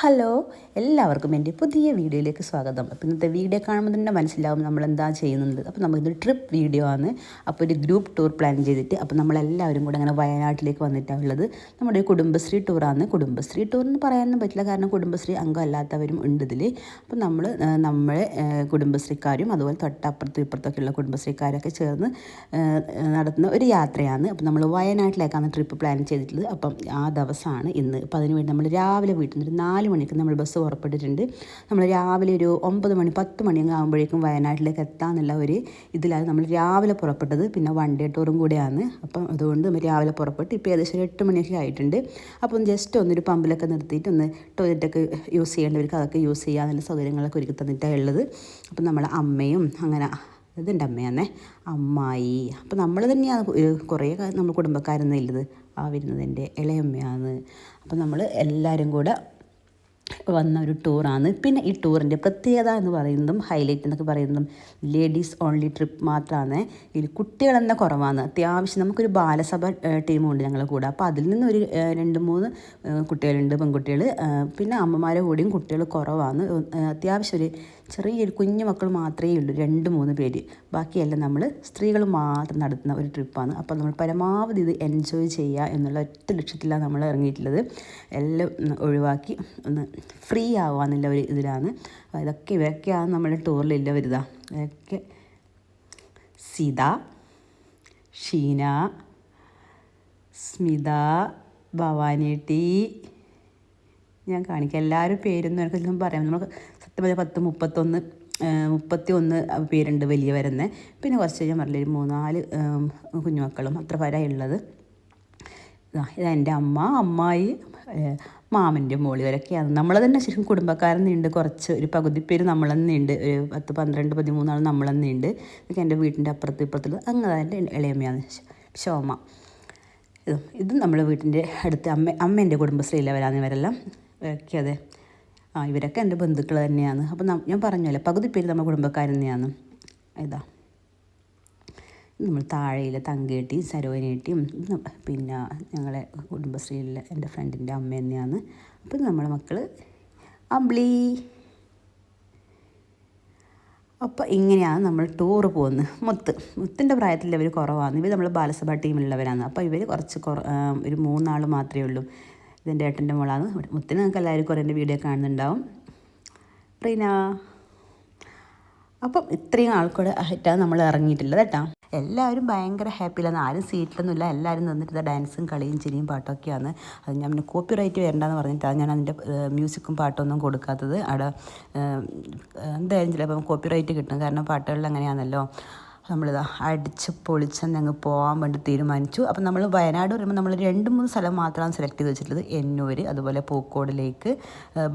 Hello എല്ലാവർക്കും എന്റെ പുതിയ വീഡിയോയിലേക്ക് സ്വാഗതം. അപ്പോൾ ഇന്നത്തെ വീഡിയോ കാണുമ്പോൾ തന്നെ മനസ്സിലാവും നമ്മൾ എന്താ ചെയ്യുന്നത്. അപ്പോൾ നമുക്കിത് ട്രിപ്പ് വീഡിയോ ആണ്. അപ്പോൾ ഒരു ഗ്രൂപ്പ് ടൂർ പ്ലാൻ ചെയ്തിട്ട് അപ്പോൾ നമ്മളെല്ലാവരും കൂടെ അങ്ങനെ വയനാട്ടിലേക്ക് വന്നിട്ടാണ് ഉള്ളത്. നമ്മുടെ കുടുംബശ്രീ ടൂറാണ് കുടുംബശ്രീ ടൂർ എന്ന് പറയാനൊന്നും പറ്റില്ല. കാരണം കുടുംബശ്രീ അംഗം അല്ലാത്തവരും ഉണ്ട് ഇതിൽ. അപ്പോൾ നമ്മൾ നമ്മളെ കുടുംബശ്രീക്കാരും അതുപോലെ തൊട്ടപ്പുറത്തും ഇപ്പുറത്തൊക്കെയുള്ള കുടുംബശ്രീക്കാരൊക്കെ ചേർന്ന് നടത്തുന്ന ഒരു യാത്രയാണ്. അപ്പോൾ നമ്മൾ വയനാട്ടിലേക്കാണ് ട്രിപ്പ് പ്ലാൻ ചെയ്തിട്ടുള്ളത്. അപ്പം ആ ദിവസമാണ് ഇന്ന്. അപ്പോൾ അതിനുവേണ്ടി നമ്മൾ രാവിലെ വീട്ടിൽ നിന്ന് ഒരു നാല് മണിക്ക് നമ്മൾ ബസ് പുറപ്പെട്ടിട്ടുണ്ട്. നമ്മൾ രാവിലെ ഒരു ഒമ്പത് മണി പത്ത് മണിയൊക്കെ ആകുമ്പോഴേക്കും വയനാട്ടിലേക്ക് എത്താമെന്നുള്ള ഒരു ഇതിലാണ് നമ്മൾ രാവിലെ പുറപ്പെട്ടത്. പിന്നെ വൺ ഡേ ടൂറും കൂടെയാണ്. അപ്പം അതുകൊണ്ട് നമ്മൾ രാവിലെ പുറപ്പെട്ട് ഇപ്പോൾ ഏകദേശം എട്ട് മണിയൊക്കെ ആയിട്ടുണ്ട്. അപ്പം ജസ്റ്റ് ഒന്നൊരു പമ്പിലൊക്കെ നിർത്തിയിട്ട് ഒന്ന് ടോയ്ലറ്റൊക്കെ യൂസ് ചെയ്യേണ്ടവർക്ക് അതൊക്കെ യൂസ് ചെയ്യാനുള്ള സൗകര്യങ്ങളൊക്കെ ഒരുക്കി തന്നിട്ടാണ് ഉള്ളത്. അപ്പം നമ്മളെ അമ്മയും അങ്ങനെ ഇതെന്റെ അമ്മയാന്നെ. അമ്മായി. അപ്പം നമ്മൾ തന്നെയാണ് കുറേ നമ്മൾ കുടുംബക്കാരൊന്നും ഇല്ലത്. ആ വരുന്നത് എന്റെ ഇളയമ്മയാണ്. അപ്പം നമ്മൾ എല്ലാവരും കൂടെ വന്ന ഒരു ടൂറാണ്. പിന്നെ ഈ ടൂറിന്റെ പ്രത്യേകത എന്ന് പറയുന്നതും ഹൈലൈറ്റ് എന്നൊക്കെ പറയുന്നതും ലേഡീസ് ഓൺലി ട്രിപ്പ് മാത്രമാണ് ഇതിൽ കുട്ടികളെന്ന കുറവാണ്. അത്യാവശ്യം നമുക്കൊരു ബാലസഭ ടീമുണ്ട് ഞങ്ങളുടെ കൂടെ. അപ്പോൾ അതിൽ നിന്ന് ഒരു രണ്ട് മൂന്ന് കുട്ടികളുണ്ട് പെൺകുട്ടികൾ പിന്നെ അമ്മമാരെ കൂടിയും കുട്ടികൾ കുറവാണ്. അത്യാവശ്യം ഒരു ചെറിയൊരു കുഞ്ഞു മക്കൾ മാത്രമേ ഉള്ളൂ രണ്ട് മൂന്ന് പേര്. ബാക്കിയെല്ലാം നമ്മൾ സ്ത്രീകൾ മാത്രം നടത്തുന്ന ഒരു ട്രിപ്പാണ്. അപ്പോൾ നമ്മൾ പരമാവധി ഇത് എൻജോയ് ചെയ്യുക എന്നുള്ള ഒറ്റ ലക്ഷ്യത്തിലാണ് നമ്മൾ ഇറങ്ങിയിട്ടുള്ളത്. എല്ലാം ഒഴിവാക്കി ഒന്ന് ഫ്രീ ആവുക എന്നുള്ള ഒരു ഇതിലാണ്. ഇതൊക്കെ ഇവരൊക്കെയാണ് നമ്മുടെ ടൂറിലില്ല വരുത ഇതൊക്കെ സീത ഷീന സ്മിത ഭവാനിയേട്ടി. ഞാൻ കാണിക്കാം. എല്ലാവരും പേരൊന്നും എനിക്കൊന്നും പറയാം നമുക്ക് പറഞ്ഞാൽ പത്ത് മുപ്പത്തൊന്ന് മുപ്പത്തി ഒന്ന് പേരുണ്ട് വലിയ വരുന്നത് പിന്നെ കുറച്ച് ഞാൻ പറഞ്ഞില്ല ഒരു മൂന്നാൽ കുഞ്ഞുമക്കളും അത്ര പേരാ ഉള്ളത്. ഇതാ എന്റെ അമ്മ അമ്മായി മാമന്റെ മോളി വരൊക്കെയാണ് നമ്മൾ തന്നെ ശരിക്കും കുടുംബക്കാരൻ ഉണ്ട് കുറച്ച് ഒരു പകുതി പേര് നമ്മൾ തന്നെയുണ്ട് ഒരു പത്ത് പന്ത്രണ്ട് പതിമൂന്നാൾ നമ്മൾ തന്നെയുണ്ട് ഇതൊക്കെ എന്റെ വീട്ടിന്റെ അപ്പുറത്ത് ഇപ്പുറത്തുള്ള അങ്ങനെ എന്റെ ഇളയമ്മയാണ് ശോമ. ഇതും ഇത് നമ്മുടെ വീട്ടിന്റെ അടുത്ത് അമ്മ അമ്മേന്റെ കുടുംബശ്രീയിലെ വരാന്ന് ഇവരെല്ലാം ഇവരൊക്കെ അതെ. ആ ഇവരൊക്കെ എന്റെ ബന്ധുക്കൾ തന്നെയാണ്. അപ്പോൾ ഞാൻ പറഞ്ഞല്ലേ പകുതി പേര് നമ്മുടെ കുടുംബക്കാർ തന്നെയാണ്. ഇതാ. നമ്മൾ താഴെയിലെ തങ്കേട്ടിയും സരോനേട്ടിയും പിന്നെ ഞങ്ങളെ കുടുംബശ്രീയിലെ എന്റെ ഫ്രണ്ടിന്റെ അമ്മ തന്നെയാണ്. അപ്പം നമ്മുടെ മക്കൾ അമ്പിളി. അപ്പോൾ ഇങ്ങനെയാണ് നമ്മൾ ടൂർ പോകുന്നത്. മുത്ത്. മുത്തിന്റെ പ്രായത്തിൽ ഇവർ കുറവാണ്. ഇവർ നമ്മൾ ബാലസഭ ടീമിലുള്ളവരാണ് അപ്പോൾ ഇവർ കുറച്ച് കുറ ഒരു മൂന്നാൾ മാത്രമേ ഉള്ളൂ. ഇതിന്റെ ഏട്ടന്റെ മോളാണ്. മുത്തിന് നിങ്ങൾക്ക് എല്ലാവരും കുറേ വീഡിയോ കാണുന്നുണ്ടാവും. റീന അപ്പം ഇത്രയും ആൾക്കൂടെ ആയിട്ടാണ് നമ്മൾ ഇറങ്ങിയിട്ടുള്ളത് കേട്ടോ. എല്ലാവരും ഭയങ്കര ഹാപ്പിയിലാണ്. ആരും സീറ്റിലൊന്നുമില്ല. എല്ലാവരും നിന്നിട്ട് ഡാൻസും കളിയും ചിരിയും പാട്ടൊക്കെയാണ്. അത് ഞാൻ പിന്നെ കോപ്പി റൈറ്റ് വരണ്ടെന്ന് പറഞ്ഞിട്ടാണ് ഞാൻ അതിന്റെ മ്യൂസിക്കും പാട്ടൊന്നും കൊടുക്കാത്തത്. അവിടെ എന്തായാലും ചിലപ്പം കോപ്പി റൈറ്റ് കിട്ടും. കാരണം പാട്ടുകളിൽ അങ്ങനെയാണല്ലോ. നമ്മളിതാ അടിച്ച് പൊളിച്ചെന്ന് അങ്ങ് പോകാൻ വേണ്ടി തീരുമാനിച്ചു. അപ്പം നമ്മൾ വയനാട് വരുമ്പോൾ നമ്മൾ രണ്ട് മൂന്ന് സ്ഥലം മാത്രമാണ് സെലക്ട് ചെയ്ത് വെച്ചിട്ടുള്ളത്. എന്നൂർ അതുപോലെ പൂക്കോട് ലേക്ക്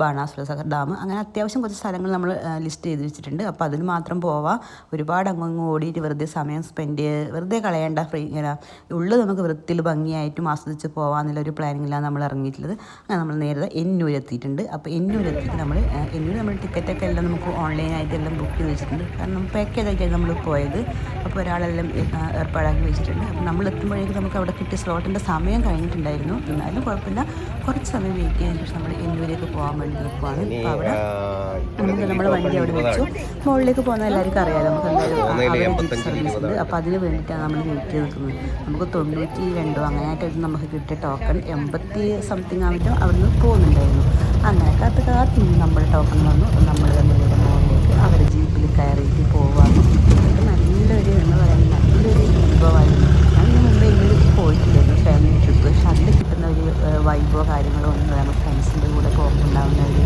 ബാണാസുര സാഗർ ഡാം. അങ്ങനെ അത്യാവശ്യം കുറച്ച് സ്ഥലങ്ങൾ നമ്മൾ ലിസ്റ്റ് ചെയ്ത് വെച്ചിട്ടുണ്ട്. അപ്പോൾ അതിൽ മാത്രം പോവാം. ഒരുപാട് അങ്ങ് ഓടിയിട്ട് വെറുതെ സമയം സ്പെൻഡ് ചെയ്ത് വെറുതെ കളയേണ്ട. ഫ്രീ ഇങ്ങനെ ഉള്ളത് നമുക്ക് വൃത്തിയിൽ ഭംഗിയായിട്ടും ആസ്വദിച്ച് പോകാമെന്നുള്ള ഒരു പ്ലാനിങ്ങിലാണ് നമ്മൾ ഇറങ്ങിയിട്ടുള്ളത്. അങ്ങനെ നമ്മൾ നേരത്തെ എന്നൂർ എത്തിയിട്ടുണ്ട്. അപ്പോൾ എന്നൂർ എത്തിയിട്ട് നമ്മൾ എന്നൂർ നമ്മൾ ടിക്കറ്റൊക്കെ എല്ലാം നമുക്ക് ഓൺലൈനായിട്ട് എല്ലാം ബുക്ക് ചെയ്ത് വെച്ചിട്ടുണ്ട്. കാരണം പാക്ക് ആയിട്ടാണ് നമ്മൾ പോയത്. അപ്പോൾ ഒരാളെല്ലാം ഏർപ്പാടാക്കി വെച്ചിട്ടുണ്ട്. അപ്പോൾ നമ്മൾ എത്തുമ്പോഴേക്കും നമുക്ക് അവിടെ കിട്ടിയ സ്ലോട്ടിന്റെ സമയം കഴിഞ്ഞിട്ടുണ്ടായിരുന്നു. എന്നാലും കുഴപ്പമില്ല. കുറച്ച് സമയം വെയിറ്റ് ചെയ്തതിന് ശേഷം നമ്മൾ എന്നൂരേക്ക് പോകാൻ വേണ്ടി നിൽക്കുവാണ്. അപ്പോൾ അവിടെ നമുക്ക് നമ്മൾ വണ്ടി അവിടെ വെച്ചു. മുകളിലേക്ക് പോകുന്ന എല്ലാവർക്കും അറിയാലോ. നമുക്ക് എന്തായാലും സർവീസ് ഉണ്ട് അപ്പോൾ അതിന് വേണ്ടിയിട്ടാണ് നമ്മൾ വെയിറ്റ് ചെയ്ത് നിൽക്കുന്നത്. നമുക്ക് തൊണ്ണൂറ്റി രണ്ടോ അങ്ങനെയായിട്ടായിരുന്നു നമുക്ക് കിട്ടിയ ടോക്കൺ എൺപത്തി സംതിങ് ആവുമ്പോൾ അവിടുന്ന് പോകുന്നുണ്ടായിരുന്നു. അങ്ങനെ കാത്ത് കാത്ത് നമ്മൾ ടോക്കൺ വന്നു. നമ്മൾ തന്നെ മുകളിലേക്ക് അവരുടെ ജീപ്പിൽ കയറിയിട്ട് പോവാണ്. നല്ലൊരു എന്ന് പറയുന്നത് നല്ലൊരു അനുഭവമായിരുന്നു. അതിന് മുമ്പ് ഇങ്ങനെ പോയിട്ടില്ലായിരുന്നു ഫാമിലി ട്രിപ്പ് പക്ഷെ അതിൽ കിട്ടുന്ന ഒരു വൈബോ കാര്യങ്ങളോ ഒന്നും നമ്മൾ ഫ്രണ്ട്സിന്റെ കൂടെ പോകുന്നുണ്ടാവുന്ന ഒരു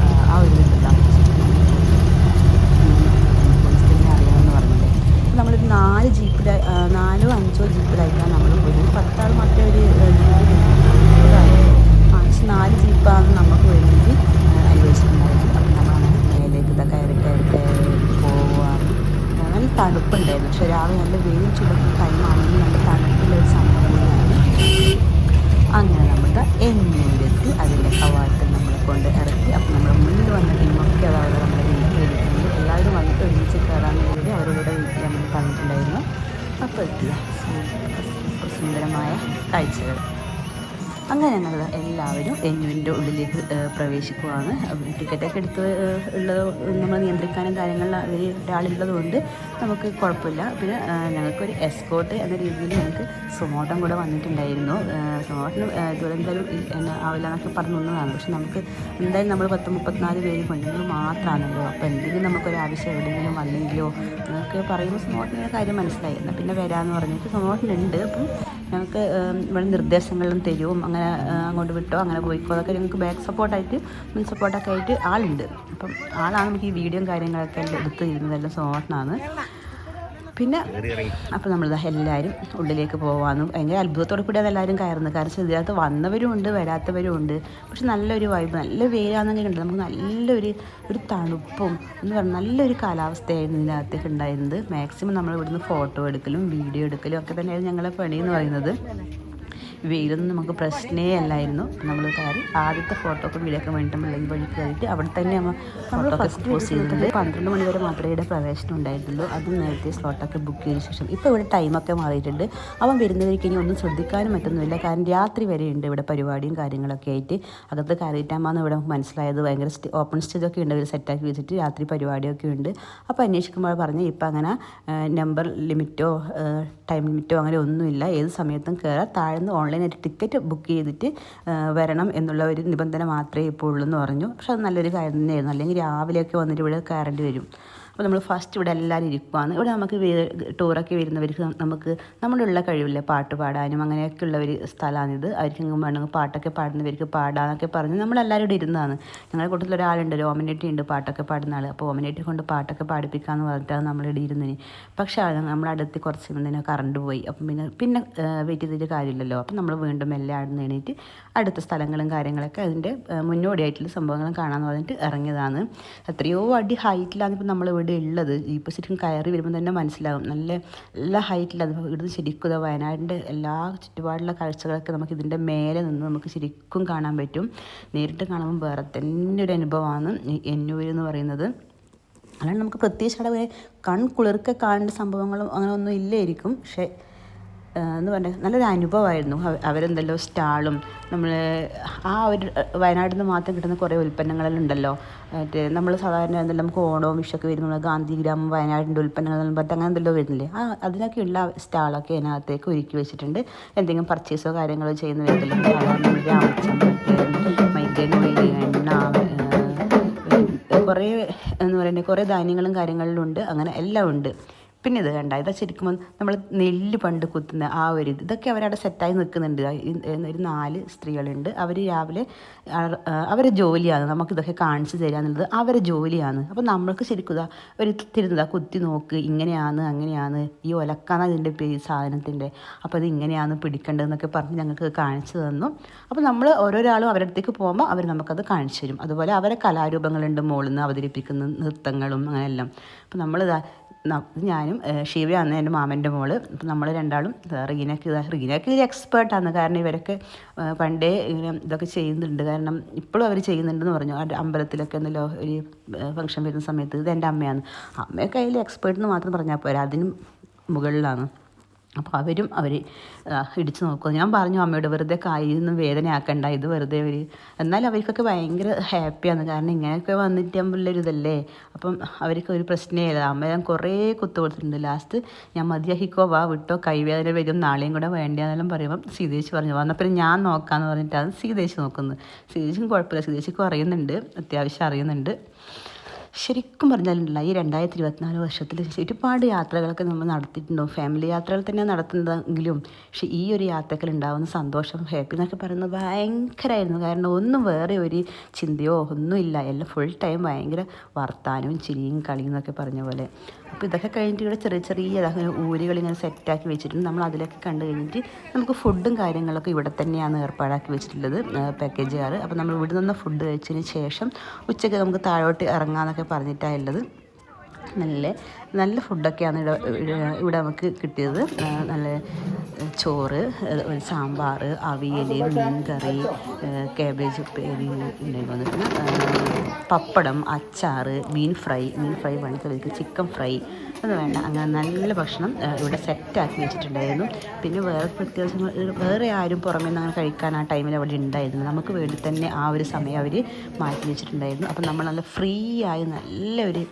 ആ, ഒരു ഇതുണ്ടാവും അറിയാമെന്ന് പറഞ്ഞില്ലേ. നമ്മളൊരു നാല് ജീപ്പിലായി നാലോ അഞ്ചോ ജീപ്പിലായിട്ടാണ് നമ്മൾ ഒരു പത്താൾ മാത്രമേ ഒരു ജീപ്പിൽ പക്ഷെ നാല് ജീപ്പാണ് നമുക്ക് വേണ്ടി അനുവദിച്ചിട്ടുണ്ടായിരുന്നത് അപ്പം നമ്മളങ്ങനെ മേലേക്ക് ഇതൊക്കെ കയറി കയറി കയറി തണുപ്പുണ്ടായിരുന്നു. പക്ഷെ രാവിലെ നല്ല വെയിൽ ചുടക്കുന്ന ടൈമാണെങ്കിൽ നല്ല തണുപ്പുള്ള ഒരു തന്നെയാണ് അങ്ങനെ നമ്മുടെ എണ്ണയിലെത്തി അതിന്റെ കവാട്ട് നമ്മളെ കൊണ്ട് ഇറക്കി. അപ്പോൾ നമ്മുടെ മുന്നിൽ വന്ന ടീമൊക്കെ അതവിടെ നമ്മുടെ വീട്ടിൽ എടുക്കുന്നുണ്ട് എല്ലാവരും വന്നിട്ട് ഒരുമിച്ച് കയറാൻ വേണ്ടി അവരോട് വീട്ടിൽ നമ്മൾ പറഞ്ഞിട്ടുണ്ടായിരുന്നു. അപ്പോൾ എത്തിയ സുന്ദരമായ കാഴ്ചകൾ. അങ്ങനെ ഞങ്ങൾ എല്ലാവരും എന്നുവിന്റെ ഉള്ളിലേക്ക് പ്രവേശിക്കുവാണ്. ടിക്കറ്റൊക്കെ എടുത്ത് ഉള്ളത് നമ്മൾ നിയന്ത്രിക്കാനും കാര്യങ്ങളിൽ അവർ ഒരാളുള്ളത് കൊണ്ട് നമുക്ക് കുഴപ്പമില്ല. പിന്നെ ഞങ്ങൾക്കൊരു എസ്കോട്ട് എന്ന രീതിയിൽ ഞങ്ങൾക്ക് സുമോട്ടം കൂടെ വന്നിട്ടുണ്ടായിരുന്നു. സുമോട്ടന് എന്തായാലും എന്നാ ആവില്ല എന്നൊക്കെ പക്ഷെ നമുക്ക് എന്തായാലും നമ്മൾ പത്ത് മുപ്പത്തിനാല് പേര് കൊണ്ടെങ്കിൽ മാത്രമാണല്ലോ. അപ്പോൾ എന്തെങ്കിലും നമുക്കൊരു ആവശ്യം എവിടെയെങ്കിലും വന്നെങ്കിലോ എന്നൊക്കെ പറയുമ്പോൾ സുമോട്ടിന്റെ കാര്യം മനസ്സിലായി. എന്നാൽ പിന്നെ വരാമെന്ന് പറഞ്ഞിട്ട് സുമോട്ടിനുണ്ട്. അപ്പം ഞങ്ങൾക്ക് ഇവിടെ നിർദ്ദേശങ്ങളും തരും അങ്ങനെ അങ്ങോട്ട് വിട്ടോ അങ്ങനെ പോയിക്കോ അതൊക്കെ ഞങ്ങൾക്ക് ബാക്ക് സപ്പോർട്ടായിട്ട് മുൻ സപ്പോർട്ടൊക്കെ ആയിട്ട് ആളുണ്ട്. അപ്പം ആളാണ് നമുക്ക് ഈ വീഡിയോയും കാര്യങ്ങളൊക്കെ എടുത്ത് തരുന്നതെല്ലാം സുമോട്ടനാണ്. പിന്നെ അപ്പോൾ നമ്മൾ എല്ലാവരും ഉള്ളിലേക്ക് പോകാമെന്ന് ഭയങ്കര അത്ഭുതത്തോടെ കൂടിയാണ് എല്ലാവരും കയറുന്നത് കാരണം ഇതിനകത്ത് വന്നവരും ഉണ്ട് വരാത്തവരും ഉണ്ട്. പക്ഷെ നല്ലൊരു വൈബ് നല്ല വെയിലാണെന്നൊക്കെ ഉണ്ട് നമുക്ക് നല്ലൊരു ഒരു തണുപ്പും എന്ന് പറഞ്ഞാൽ നല്ലൊരു കാലാവസ്ഥയായിരുന്നു ഇതിനകത്തേക്ക് ഉണ്ടായിരുന്നത്. മാക്സിമം നമ്മൾ ഇവിടുന്ന് ഫോട്ടോ എടുക്കലും വീഡിയോ എടുക്കലും ഒക്കെ തന്നെയായിരുന്നു ഞങ്ങളെ പണി എന്ന് പറയുന്നത്. വെയിലൊന്നും നമുക്ക് പ്രശ്നമേ അല്ലായിരുന്നു. നമ്മൾ കയറി ആദ്യത്തെ ഫോട്ടോ ഒക്കെ വീഡിയോ ഒക്കെ വേണ്ടിയിട്ട് നമ്മൾ വഴി കയറിയിട്ട് അവിടെ തന്നെ നമ്മൾ ഫോട്ടോ ഒക്കെ പോസ്റ്റ് ചെയ്തിട്ടുണ്ട്. പന്ത്രണ്ട് മണി വരെ മാത്രമേ ഇവിടെ പ്രവേശനം ഉണ്ടായിട്ടുള്ളൂ അതും നേരത്തെ സ്ലോട്ടൊക്കെ ബുക്ക് ചെയ്ത ശേഷം. ഇപ്പോൾ ഇവിടെ ടൈമൊക്കെ മാറിയിട്ടുണ്ട്. അവൻ വരുന്നവർക്ക് ഇനി ഒന്നും ശ്രദ്ധിക്കാനും പറ്റുന്നില്ല കാരണം രാത്രി വരെ ഉണ്ട് ഇവിടെ പരിപാടിയും കാര്യങ്ങളൊക്കെ ആയിട്ട്. അകത്ത് കയറിയിട്ടാകുമ്പോൾ ഇവിടെ നമുക്ക് മനസ്സിലായത് ഭയങ്കര ഓപ്പൺ സ്റ്റേജൊക്കെ ഉണ്ട്. അവർ സെറ്റാക്കി വെച്ചിട്ട് രാത്രി പരിപാടിയൊക്കെ ഉണ്ട്. അപ്പോൾ അന്വേഷിക്കുമ്പോൾ പറഞ്ഞ് ഇപ്പം അങ്ങനെ നമ്പർ ലിമിറ്റോ ടൈം ലിമിറ്റോ അങ്ങനെ ഒന്നുമില്ല. ഏത് സമയത്തും കയറാം താഴ്ന്ന് ഓൺലൈനായിട്ട് ടിക്കറ്റ് ബുക്ക് ചെയ്തിട്ട് വരണം എന്നുള്ള ഒരു നിബന്ധന മാത്രമേ ഇപ്പോൾ ഉള്ളൂ എന്ന് പറഞ്ഞു. പക്ഷെ അത് നല്ലൊരു കാര്യം തന്നെയായിരുന്നു. അല്ലെങ്കിൽ രാവിലെയൊക്കെ വന്നിട്ട് ഇവിടെ കയറേണ്ടി വരും. അപ്പോൾ നമ്മൾ ഫസ്റ്റ് ഇവിടെ എല്ലാവരും ഇരിക്കുവാണ്. ഇവിടെ നമുക്ക് ടൂറൊക്കെ വരുന്നവർക്ക് നമുക്ക് നമ്മളുള്ള കഴിവില്ല? പാട്ട് പാടാനും അങ്ങനെയൊക്കെ ഉള്ള ഒരു സ്ഥലമാണിത് അവർക്ക് വേണമെങ്കിൽ പാട്ടൊക്കെ പാടുന്നവർക്ക് പാടാന്നൊക്കെ പറഞ്ഞ് നമ്മളെല്ലാവരും ഇവിടെ ഇരുന്നതാണ് ഞങ്ങളുടെ കൂട്ടത്തിൽ ഒരാളുണ്ട് ഒരു ഓമനേറ്റി ഉണ്ട് പാട്ടൊക്കെ പാടുന്ന ആൾ അപ്പോൾ ഓമിനേറ്റി കൊണ്ട് പാട്ടൊക്കെ പാടിപ്പിക്കാമെന്ന് പറഞ്ഞിട്ടാണ് നമ്മളിവിടെ ഇരുന്നതിന് പക്ഷേ നമ്മുടെ അടുത്ത് കുറച്ച് മുന്നേ കറണ്ട് പോയി. അപ്പം പിന്നെ പിന്നെ വെയിറ്റ് ചെയ്തിട്ട് കാര്യമില്ലല്ലോ. അപ്പം നമ്മൾ വീണ്ടും എല്ലാം അവിടെ നിന്ന് എണീറ്റ് അടുത്ത സ്ഥലങ്ങളും കാര്യങ്ങളൊക്കെ അതിന്റെ മുന്നോടിയായിട്ടുള്ള സംഭവങ്ങളും കാണാമെന്ന് പറഞ്ഞിട്ട് ഇറങ്ങിയതാണ്. എത്രയോ അടി ഹൈറ്റിലാണ് ഇപ്പം നമ്മൾ ഇവിടെ ഉള്ളത്. ഇപ്പോൾ ശരിക്കും കയറി വരുമ്പോൾ തന്നെ മനസ്സിലാകും നല്ല എല്ലാ ഹൈറ്റിൽ അത് ഇവിടുന്ന് ശരിക്കും വയനാടിന്റെ എല്ലാ ചുറ്റുപാടുള്ള കാഴ്ചകളൊക്കെ നമുക്ക് ഇതിന്റെ മേലെ നിന്ന് നമുക്ക് ശരിക്കും കാണാൻ പറ്റും. നേരിട്ട് കാണുമ്പോൾ വേറെ തന്നെ ഒരു അനുഭവമാണ് എന്നൂര് എന്ന് പറയുന്നത്. അല്ലാണ്ട് നമുക്ക് പ്രത്യേകിച്ച് അവിടെ കൺ കുളിർക്കെ കാണേണ്ട സംഭവങ്ങളും അങ്ങനെ ഒന്നും ഇല്ലായിരിക്കും. പക്ഷേ എന്ന് പറഞ്ഞാൽ നല്ലൊരു അനുഭവമായിരുന്നു. അവ- അവരെന്തല്ലോ സ്റ്റാളും നമ്മൾ ആ ഒരു വയനാട്ടിൽ നിന്ന് മാത്രം കിട്ടുന്ന കുറേ ഉൽപ്പന്നങ്ങളെല്ലാം ഉണ്ടല്ലോ മറ്റേ നമ്മൾ സാധാരണ എന്തെല്ലാം നമുക്ക് ഓണവും വിഷൊക്കെ വരുമ്പോൾ ഗാന്ധി ഗ്രാമം വയനാടിന്റെ ഉൽപ്പന്നങ്ങൾ പറഞ്ഞിട്ട് അങ്ങനെ എന്തെല്ലോ വരുന്നില്ലേ? ആ അതിനൊക്കെയുള്ള സ്റ്റാളൊക്കെ അതിനകത്തേക്ക് ഒരുക്കി വെച്ചിട്ടുണ്ട്. എന്തെങ്കിലും പർച്ചേസോ കാര്യങ്ങളോ ചെയ്യുന്നവരെല്ലാം സാധാരണ രാമച്ചം മറ്റേ മൈഗ്രൈൻ ഓയിൽ എണ്ണ ആ, കുറേ എന്ന് പറയുന്നത് കുറേ ധാന്യങ്ങളും കാര്യങ്ങളിലും ഉണ്ട്. അങ്ങനെ എല്ലാം ഉണ്ട്. പിന്നെ ഇത് കണ്ട. ഇതാ ശരിക്കും നമ്മൾ നെല്ല് പണ്ട് കുത്തുന്ന ആ ഒരു ഇത്. ഇതൊക്കെ അവരവിടെ സെറ്റായി നിൽക്കുന്നുണ്ട്. ഒരു നാല് സ്ത്രീകളുണ്ട്. അവർ രാവിലെ അവരെ ജോലിയാണ്. നമുക്കിതൊക്കെ കാണിച്ചു തരാന്നുള്ളത് അവരെ ജോലിയാണ്. അപ്പോൾ നമ്മൾക്ക് ശരിക്കും ഇതാ ഒരു തിരുന്നതാ കുത്തി നോക്ക്. ഇങ്ങനെയാണ് അങ്ങനെയാണ്. ഈ ഒലക്കാണ് ഇതിന്റെ പേര് സാധനത്തിന്റെ. അപ്പോൾ ഇത് ഇങ്ങനെയാണ് പിടിക്കേണ്ടതെന്നൊക്കെ പറഞ്ഞ് ഞങ്ങൾക്ക് കാണിച്ചു തന്നു. അപ്പോൾ നമ്മൾ ഓരോരാളും അവരുടെ അടുത്തേക്ക് പോകുമ്പോൾ അവർ നമുക്കത് കാണിച്ചു തരും. അതുപോലെ അവരെ കലാരൂപങ്ങളുണ്ട് മുകളിൽ നിന്ന് അവതരിപ്പിക്കുന്ന നൃത്തങ്ങളും അങ്ങനെയെല്ലാം. അപ്പോൾ നമ്മൾ ഞാനും ഏഹ്, ഷീവയാണ് എന്റെ മാമന്റെ മോൾ. നമ്മൾ രണ്ടാളും റീനക്ക് റീനക്ക് ഒരു എക്സ്പേർട്ടാണ് കാരണം ഇവരൊക്കെ പണ്ടേ ഇങ്ങനെ ഇതൊക്കെ ചെയ്യുന്നുണ്ട്. കാരണം ഇപ്പോഴും അവർ ചെയ്യുന്നുണ്ടെന്ന് പറഞ്ഞു. അമ്പലത്തിലൊക്കെ എന്നല്ലോ ഒരു ഫംഗ്ഷൻ വരുന്ന സമയത്ത് ഇത് എന്റെ അമ്മയാണ്. അമ്മയൊക്കെ അതിൽ എക്സ്പേർട്ട് എന്ന് മാത്രം പറഞ്ഞാൽ പോരാ. അതിനും മുകളിലാണ്. അപ്പോൾ അവരും അവർ ഇടിച്ചു നോക്കും. ഞാൻ പറഞ്ഞു അമ്മയോട് വെറുതെ കായൊന്നും വേദനയാക്കണ്ട ഇത് വെറുതെ ഒരു എന്നാലും അവർക്കൊക്കെ ഭയങ്കര ഹാപ്പിയാണ്. കാരണം ഇങ്ങനെയൊക്കെ വന്നിട്ടുള്ളൊരു ഇതല്ലേ? അപ്പം അവർക്ക് ഒരു പ്രശ്നമില്ല. അമ്മ ഞാൻ കുറേ കുത്തു കൊടുത്തിട്ടുണ്ട്. ലാസ്റ്റ് ഞാൻ മതിയാക്കിക്കോ വാ വിട്ടോ കൈവേദന വരും നാളെയും കൂടെ വേണ്ടിയാന്നെല്ലാം പറയുമ്പം സീതേശ് പറഞ്ഞു. വന്നപ്പോൾ ഞാൻ നോക്കാമെന്ന് പറഞ്ഞിട്ടാണ് സീതേശ് നോക്കുന്നത്. സീതേശിക്കും കുഴപ്പമില്ല. സീതേശിക്കും അറിയുന്നുണ്ട് അത്യാവശ്യം അറിയുന്നുണ്ട്. ശരിക്കും പറഞ്ഞാലുണ്ടല്ല ഈ രണ്ടായിരത്തി ഇരുപത്തിനാല് വർഷത്തിൽ ഒരുപാട് യാത്രകളൊക്കെ നമ്മൾ നടത്തിയിട്ടുണ്ടാവും ഫാമിലി യാത്രകൾ തന്നെ നടത്തുന്നതെങ്കിലും പക്ഷെ ഈ ഒരു യാത്രകൾ ഉണ്ടാകുന്ന സന്തോഷം ഹാപ്പി എന്നൊക്കെ പറയുന്നത് ഭയങ്കരമായിരുന്നു കാരണം ഒന്നും വേറെ ഒരു ചിന്തയോ ഒന്നുമില്ല. എല്ലാം ഫുൾ ടൈം ഭയങ്കര വർത്താനവും ചിരിയും കളിയും എന്നൊക്കെ പറഞ്ഞ പോലെ. അപ്പോൾ ഇതൊക്കെ കഴിഞ്ഞിട്ട് ഇവിടെ ചെറിയ ചെറിയ ഇതാ ഊരുകൾ ഇങ്ങനെ സെറ്റാക്കി വെച്ചിട്ടുണ്ട്. നമ്മൾ അതിലൊക്കെ കണ്ടു കഴിഞ്ഞിട്ട് നമുക്ക് ഫുഡും കാര്യങ്ങളൊക്കെ ഇവിടെ തന്നെയാണ് ഏർപ്പാടാക്കി വെച്ചിട്ടുള്ളത് പാക്കേജുകാർ അപ്പോൾ നമ്മൾ ഇവിടെ നിന്ന് ഫുഡ് കഴിച്ചതിന് ശേഷം ഉച്ചയ്ക്ക് നമുക്ക് താഴോട്ട് ഇറങ്ങാമെന്നൊക്കെ പറഞ്ഞിട്ടാണ് ഉള്ളത്. നല്ല നല്ല ഫുഡൊക്കെയാണ് ഇവിടെ- ഇവിടെ നമുക്ക് കിട്ടിയത്. നല്ല ചോറ് ഒരു സാമ്പാർ അവിയൽ മീൻകറി കാബേജ് ഉപ്പേരി പപ്പടം അച്ചാർ മീൻ ഫ്രൈ മീൻ ഫ്രൈ പണിക്കവർക്ക് ചിക്കൻ ഫ്രൈ അത് വേണ്ട. അങ്ങനെ നല്ല ഭക്ഷണം ഇവിടെ സെറ്റാക്കി വെച്ചിട്ടുണ്ടായിരുന്നു. പിന്നെ വേറെ പ്രത്യേകിച്ച് വേറെ ആരും പുറമേ നിന്ന് അങ്ങനെ കഴിക്കാൻ ആ ടൈമിൽ അവിടെ ഉണ്ടായിരുന്നു നമുക്ക് വേണ്ടി തന്നെ ആ ഒരു സമയം അവർ മാറ്റി വെച്ചിട്ടുണ്ടായിരുന്നു. അപ്പം നമ്മൾ നല്ല ഫ്രീ ആയി നല്ലൊരു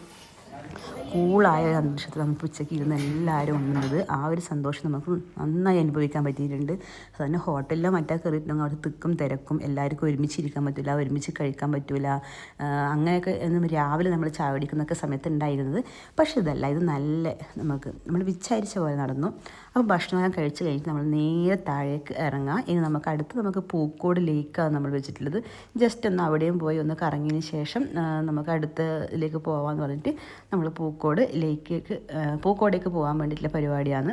കൂളായ ഒരു അന്തരീക്ഷത്തിൽ നമുക്ക് ഉച്ചയ്ക്ക് ഇരുന്ന് എല്ലാവരും ഉണ്ണുന്നത് ആ ഒരു സന്തോഷം നമുക്ക് നന്നായി അനുഭവിക്കാൻ പറ്റിയിട്ടുണ്ട്. അതുതന്നെ ഹോട്ടലിലോ മറ്റേ കയറിയിട്ടുണ്ടെങ്കിൽ അവിടെ തിക്കും തിരക്കും എല്ലാവർക്കും ഒരുമിച്ച് ഇരിക്കാൻ പറ്റില്ല ഒരുമിച്ച് കഴിക്കാൻ പറ്റില്ല അങ്ങനെയൊക്കെ രാവിലെ നമ്മൾ ചായ കുടിക്കുന്നൊക്കെ സമയത്ത് ഉണ്ടായിരുന്നത്. പക്ഷേ ഇതല്ല ഇത് നല്ല നമുക്ക് നമ്മൾ വിചാരിച്ച പോലെ നടന്നു. അപ്പോൾ ഭക്ഷണം കഴിച്ച് കഴിഞ്ഞിട്ട് നമ്മൾ നേരെ താഴേക്ക് ഇറങ്ങാം. ഇനി നമുക്ക് അടുത്ത് നമുക്ക് പൂക്കോട് ലേക്കാണ് നമ്മൾ വെച്ചിട്ടുള്ളത്. ജസ്റ്റ് ഒന്ന് അവിടെയും പോയി ഒന്ന് കറങ്ങിയതിന് ശേഷം നമുക്ക് അടുത്തതിലേക്ക് പോകാമെന്ന് പറഞ്ഞിട്ട് നമ്മൾ പൂക്കോട് ലേക്കേക്ക് ആ, പൂക്കോടേക്ക് പോകാൻ വേണ്ടിയിട്ടുള്ള പരിപാടിയാണ്.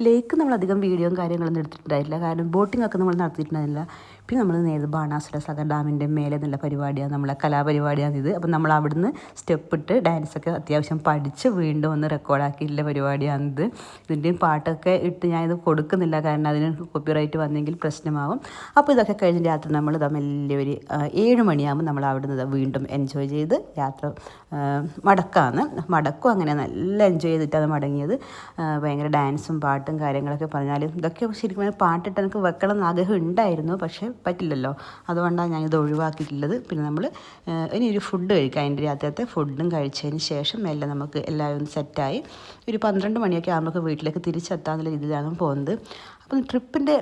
ലേക്ക് നമ്മൾ അധികം വീഡിയോയും കാര്യങ്ങളൊന്നും എടുത്തിട്ടുണ്ടായില്ല കാരണം ബോട്ടിംഗ് ഒക്കെ നമ്മൾ നടത്തിയിട്ടുണ്ടായില്ല പിന്നെ നമ്മൾ നേരെ ബാണാസുര സാഗർ ഡാമിന്റെ മേലെ നല്ല പരിപാടിയാണ് നമ്മളെ കലാപരിപാടിയാണ് ഇത്. അപ്പം നമ്മൾ അവിടുന്ന് സ്റ്റെപ്പ് ഇട്ട് ഡാൻസൊക്കെ അത്യാവശ്യം പഠിച്ച് വീണ്ടും ഒന്ന് റെക്കോർഡാക്കിയിട്ടുള്ള പരിപാടിയാണിത് ഇതിന്റെയും പാട്ടൊക്കെ ഇട്ട് ഞാനിത് കൊടുക്കുന്നില്ല. കാരണം അതിന് കോപ്പിറൈറ്റ് വന്നെങ്കിൽ പ്രശ്നമാവും. അപ്പോൾ ഇതൊക്കെ കഴിഞ്ഞ് രാത്രി നമ്മൾ മെല്ലെ ഒരു ഏഴ് മണിയാകുമ്പോൾ നമ്മൾ അവിടുന്ന് വീണ്ടും എൻജോയ് ചെയ്ത് യാത്ര മടക്കാണ്. മടക്കും അങ്ങനെ നല്ല എൻജോയ് ചെയ്തിട്ടാണ് മടങ്ങിയത്. ഭയങ്കര ഡാൻസും പാട്ടും കാര്യങ്ങളൊക്കെ പറഞ്ഞാലും ഇതൊക്കെ ശരിക്കും പാട്ടിട്ട് എനിക്ക് വെക്കണം എന്ന് ആഗ്രഹം ഉണ്ടായിരുന്നു. പക്ഷേ പറ്റില്ലല്ലോ. അതുകൊണ്ടാണ് ഞാനിത് ഒഴിവാക്കിയിട്ടുള്ളത്. പിന്നെ നമ്മൾ ഇനി ഒരു ഫുഡ് കഴിക്കാം. അതിന്റെ രാത്രിയത്തെ ഫുഡും കഴിച്ചതിന് ശേഷം എല്ലാം നമുക്ക് എല്ലാവരും സെറ്റായി ഒരു പന്ത്രണ്ട് മണിയൊക്കെ ആകുമ്പോൾ വീട്ടിലേക്ക് തിരിച്ചെത്താന്നുള്ള രീതിയിലാണ് പോകുന്നത്. അപ്പം ട്രിപ്പിന്റെ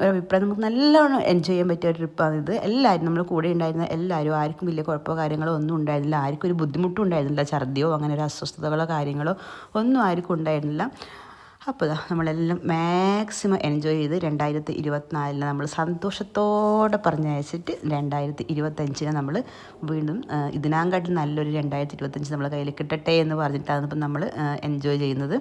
ഒരു അഭിപ്രായം നമുക്ക് നല്ലോണം എൻജോയ് ചെയ്യാൻ പറ്റിയ ഒരു ട്രിപ്പാണിത് എല്ലാവരും നമ്മൾ കൂടെ ഉണ്ടായിരുന്ന എല്ലാവരും ആർക്കും വലിയ കുഴപ്പമോ കാര്യങ്ങളോ ഒന്നും ഉണ്ടായിരുന്നില്ല. ആർക്കും ഒരു ബുദ്ധിമുട്ടും ഉണ്ടായിരുന്നില്ല. ഛർദിയോ അങ്ങനെ ഒരു അസ്വസ്ഥതകളോ കാര്യങ്ങളോ ഒന്നും ആർക്കും ഉണ്ടായിരുന്നില്ല. അപ്പോൾ ഇതാ നമ്മളെല്ലാം മാക്സിമം എൻജോയ് ചെയ്ത് രണ്ടായിരത്തി ഇരുപത്തിനാലിന് നമ്മൾ സന്തോഷത്തോടെ പറഞ്ഞയച്ചിട്ട് രണ്ടായിരത്തി ഇരുപത്തഞ്ചിന് നമ്മൾ വീണ്ടും ഇതിനാങ്കാട്ടിൽ നല്ലൊരു രണ്ടായിരത്തി ഇരുപത്തഞ്ച് നമ്മളെ കയ്യിൽ കിട്ടട്ടെ എന്ന് പറഞ്ഞിട്ടാണ് ഇപ്പം നമ്മൾ എൻജോയ് ചെയ്യുന്നത്.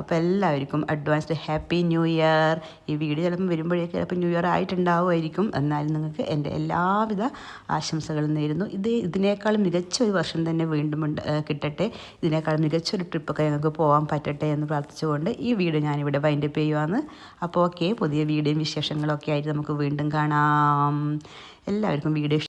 അപ്പോൾ എല്ലാവർക്കും അഡ്വാൻസ്ഡ് ഹാപ്പി ന്യൂ ഇയർ ഈ വീഡിയോ ചിലപ്പോൾ വരുമ്പോഴേക്കും ചിലപ്പോൾ ന്യൂ ഇയർ ആയിട്ടുണ്ടാവുമായിരിക്കും. എന്നാലും നിങ്ങൾക്ക് എന്റെ എല്ലാവിധ ആശംസകളും നേരുന്നു. ഇത് ഇതിനേക്കാളും മികച്ച ഒരു വർഷം തന്നെ വീണ്ടും കിട്ടട്ടെ. ഇതിനേക്കാളും മികച്ചൊരു ട്രിപ്പൊക്കെ ഞങ്ങൾക്ക് പോകാൻ പറ്റട്ടെ എന്ന് പ്രാർത്ഥിച്ചുകൊണ്ട് ഈ വീഡിയോ ഞാനിവിടെ വൈൻഡപ്പ് ചെയ്യുവാണ് അപ്പോൾ ഓക്കെ പുതിയ വീഡിയോയും വിശേഷങ്ങളൊക്കെ ആയിട്ട് നമുക്ക് വീണ്ടും കാണാം. എല്ലാവർക്കും വീഡിയോ